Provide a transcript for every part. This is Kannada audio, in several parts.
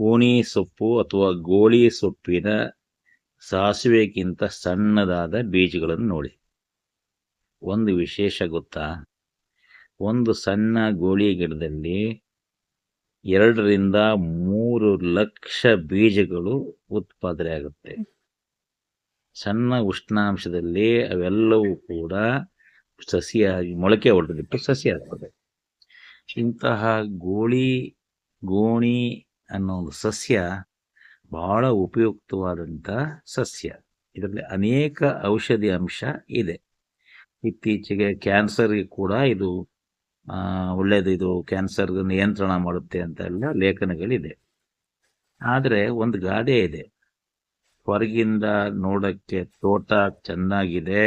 ಕೋಣಿ ಸೊಪ್ಪು ಅಥವಾ ಗೋಳಿ ಸೊಪ್ಪಿನ ಸಾಸಿವೆಗಿಂತ ಸಣ್ಣದಾದ ಬೀಜಗಳನ್ನು ನೋಡಿ. ಒಂದು ವಿಶೇಷ ಗೊತ್ತಾ? ಒಂದು ಸಣ್ಣ ಗೋಳಿ ಗಿಡದಲ್ಲಿ ಎರಡರಿಂದ ಮೂರು ಲಕ್ಷ ಬೀಜಗಳು ಉತ್ಪಾದನೆ ಆಗುತ್ತೆ. ಸಣ್ಣ ಉಷ್ಣಾಂಶದಲ್ಲಿ ಅವೆಲ್ಲವೂ ಕೂಡ ಸಸಿಯಾಗಿ ಮೊಳಕೆ ಹೊಡೆದಿಟ್ಟು ಸಸಿ ಆಗ್ತದೆ ಇಂತಹ ಗೋಳಿ, ಗೋಣಿ ಅನ್ನೋ ಒಂದು ಸಸ್ಯ ಬಹಳ ಉಪಯುಕ್ತವಾದಂಥ ಸಸ್ಯ. ಇದರಲ್ಲಿ ಅನೇಕ ಔಷಧಿ ಅಂಶ ಇದೆ. ಇತ್ತೀಚೆಗೆ ಕ್ಯಾನ್ಸರ್ಗೆ ಕೂಡ ಇದು ಒಳ್ಳೆಯದು ಇದು ಕ್ಯಾನ್ಸರ್ ನಿಯಂತ್ರಣ ಮಾಡುತ್ತೆ ಅಂತ ಎಲ್ಲ ಲೇಖನಗಳಿದೆ. ಆದರೆ ಒಂದು ಗಾದೆ ಇದೆ. ಹೊರಗಿಂದ ನೋಡಕ್ಕೆ ತೋಟ ಚೆನ್ನಾಗಿದೆ,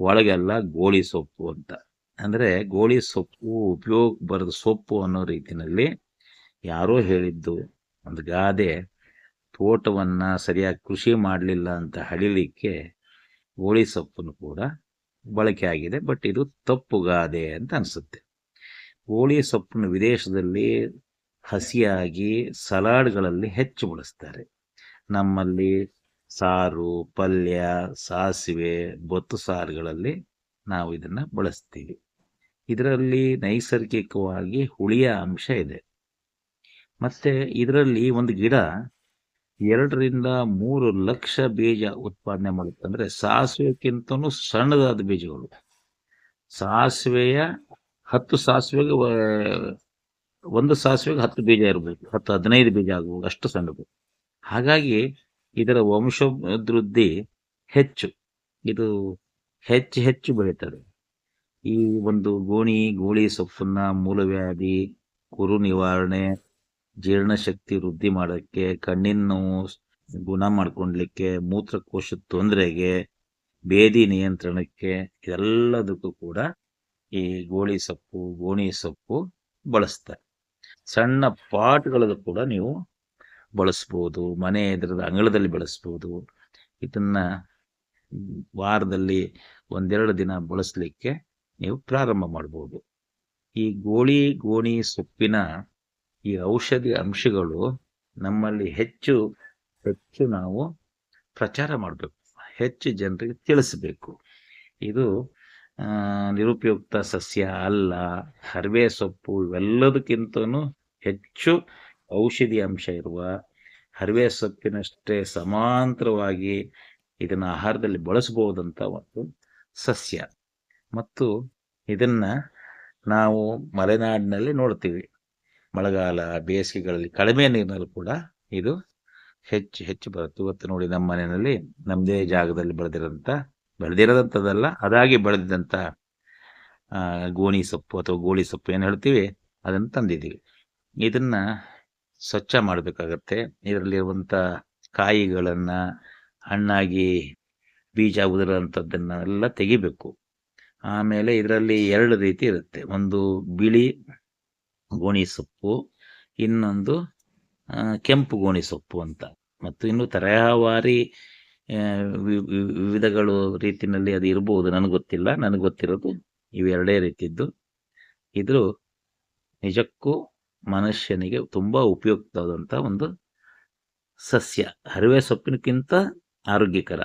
ಒಳಗೆಲ್ಲ ಗೋಳಿ ಸೊಪ್ಪು ಅಂತ. ಅಂದರೆ ಗೋಳಿ ಸೊಪ್ಪು ಉಪಯೋಗ ಬರದ ಸೊಪ್ಪು ಅನ್ನೋ ರೀತಿಯಲ್ಲಿ ಯಾರೋ ಹೇಳಿದ್ದು, ಒಂದು ಗಾದೆ, ತೋಟವನ್ನು ಸರಿಯಾಗಿ ಕೃಷಿ ಮಾಡಲಿಲ್ಲ ಅಂತ ಹಳಿಲಿಕ್ಕೆ ಗೋಳಿ ಸೊಪ್ಪನ್ನು ಕೂಡ ಬಳಕೆ ಆಗಿದೆ, ಬಟ್ ಇದು ತಪ್ಪು ಗಾದೆ ಅಂತ ಅನಿಸುತ್ತೆ. ಗೋಳಿ ಸೊಪ್ಪನ್ನು ವಿದೇಶದಲ್ಲಿ ಹಸಿಯಾಗಿ ಸಲಾಡ್ಗಳಲ್ಲಿ ಹೆಚ್ಚು ಬಳಸ್ತಾರೆ. ನಮ್ಮಲ್ಲಿ ಸಾರು, ಪಲ್ಯ, ಸಾಸಿವೆ, ಬೊತ್ತು ಸಾರುಗಳಲ್ಲಿ ನಾವು ಇದನ್ನು ಬಳಸ್ತೀವಿ. ಇದರಲ್ಲಿ ನೈಸರ್ಗಿಕವಾಗಿ ಹುಳಿಯ ಅಂಶ ಇದೆ. ಮತ್ತೆ ಇದರಲ್ಲಿ ಒಂದು ಗಿಡ ಎರಡರಿಂದ ಮೂರು ಲಕ್ಷ ಬೀಜ ಉತ್ಪಾದನೆ ಮಾಡುತ್ತೆ. ಅಂದ್ರೆ ಸಾಸಿವೆಗಿಂತನೂ ಸಣ್ಣದಾದ ಬೀಜಗಳು. ಸಾಸಿವೆಯ ಹತ್ತು ಸಾಸಿವೆಗೆ ಒಂದು ಸಾಸಿವೆಗೆ ಹತ್ತು ಬೀಜ ಇರಬೇಕು. ಹತ್ತು ಹದಿನೈದು ಬೀಜ ಆಗಬಹುದು ಅಷ್ಟು ಸಣ್ಣದು. ಹಾಗಾಗಿ ಇದರ ವಂಶವೃದ್ಧಿ ಹೆಚ್ಚು. ಇದು ಹೆಚ್ಚು ಹೆಚ್ಚು ಬೆಳೀತದೆ. ಈ ಒಂದು ಗೋಣಿ ಗೋಳಿ ಸೊಪ್ಪನ್ನ ಮೂಲವ್ಯಾಧಿ ಕುರು ನಿವಾರಣೆ ಜೀರ್ಣಶಕ್ತಿ ವೃದ್ಧಿ ಮಾಡೋಕ್ಕೆ ಕಣ್ಣಿನ ನೋವು ಗುಣ ಮಾಡ್ಕೊಳ್ಲಿಕ್ಕೆ ಮೂತ್ರಕೋಶದ ತೊಂದರೆಗೆ, ಬೇದಿ ನಿಯಂತ್ರಣಕ್ಕೆ ಇದೆಲ್ಲದಕ್ಕೂ ಕೂಡ ಈ ಗೋಳಿ ಸೊಪ್ಪು, ಗೋಣಿ ಸೊಪ್ಪು ಬಳಸ್ತಾರೆ. ಸಣ್ಣ ಪಾಟ್ಗಳಲ್ಲೂ ಕೂಡ ನೀವು ಬಳಸ್ಬೋದು, ಮನೆ ಎದುರದ ಅಂಗಳದಲ್ಲಿ ಬಳಸ್ಬೋದು. ಇದನ್ನ ವಾರದಲ್ಲಿ ಒಂದೆರಡು ದಿನ ಬಳಸಲಿಕ್ಕೆ ನೀವು ಪ್ರಾರಂಭ ಮಾಡ್ಬೋದು. ಈ ಗೋಳಿ, ಗೋಣಿ ಸೊಪ್ಪಿನ ಈ ಔಷಧಿ ಅಂಶಗಳು ನಮ್ಮಲ್ಲಿ ಹೆಚ್ಚು ಹೆಚ್ಚು ನಾವು ಪ್ರಚಾರ ಮಾಡಬೇಕು. ಹೆಚ್ಚು ಜನರಿಗೆ ತಿಳಿಸಬೇಕು. ಇದು ನಿರುಪಯುಕ್ತ ಸಸ್ಯ, ಅಲ್ಲ, ಹರ್ವೆ ಸೊಪ್ಪು ಇವೆಲ್ಲದಕ್ಕಿಂತನೂ ಹೆಚ್ಚು ಔಷಧಿ ಅಂಶ ಇರುವ ಹರ್ವೆ ಸೊಪ್ಪಿನಷ್ಟೇ ಸಮಾಂತರವಾಗಿ ಇದನ್ನು ಆಹಾರದಲ್ಲಿ ಬಳಸಬಹುದಂಥ ಒಂದು ಸಸ್ಯ. ಮತ್ತು ಇದನ್ನ ನಾವು ಮಲೆನಾಡಿನಲ್ಲಿ ನೋಡ್ತೀವಿ. ಮಳೆಗಾಲ ಬೇಸಿಗೆಗಳಲ್ಲಿ ಕಡಿಮೆ ನೀರಿನಲ್ಲಿ ಕೂಡ ಇದು ಹೆಚ್ಚು ಹೆಚ್ಚು ಬರುತ್ತೆ. ಇವತ್ತು ನೋಡಿ ನಮ್ಮ ಮನೆಯಲ್ಲಿ ನಮ್ಮದೇ ಜಾಗದಲ್ಲಿ ಬೆಳೆದಿರೋಂಥ ಬೆಳೆದಿರೋದಂಥದ್ದಲ್ಲ ಅದಾಗಿ ಬೆಳೆದಿದ್ದಂಥ ಗೋಣಿ ಸೊಪ್ಪು ಅಥವಾ ಗೋಳಿ ಸೊಪ್ಪು ಏನು ಹೇಳ್ತೀವಿ? ಅದನ್ನು ತಂದಿದ್ದೀವಿ. ಇದನ್ನ ಸ್ವಚ್ಛ ಮಾಡಬೇಕಾಗತ್ತೆ. ಇದರಲ್ಲಿರುವಂಥ ಕಾಯಿಗಳನ್ನು ಹಣ್ಣಾಗಿ ಬೀಜ ಉದುರಂಥದ್ದನ್ನೆಲ್ಲ ತೆಗಿಬೇಕು. ಆಮೇಲೆ ಇದರಲ್ಲಿ ಎರಡು ರೀತಿ ಇರುತ್ತೆ. ಒಂದು ಬಿಳಿ ಗೋಣಿ ಸೊಪ್ಪು ಇನ್ನೊಂದು ಕೆಂಪು ಗೋಣಿ ಸೊಪ್ಪು ಅಂತ. ಮತ್ತು ಇನ್ನು ತರಹವಾರಿ ವಿವಿಧಗಳು ರೀತಿಯಲ್ಲಿ ಅದು ಇರಬಹುದು ನನಗೆ ಗೊತ್ತಿಲ್ಲ. ನನಗೆ ಗೊತ್ತಿರೋದು ಇವೆರಡೇ ರೀತಿದ್ದು. ಇದು ನಿಜಕ್ಕೂ ಮನುಷ್ಯನಿಗೆ ತುಂಬ ಉಪಯುಕ್ತವಾದಂಥ ಒಂದು ಸಸ್ಯ. ಹರಿವೆ ಸೊಪ್ಪಿನಕ್ಕಿಂತ ಆರೋಗ್ಯಕರ.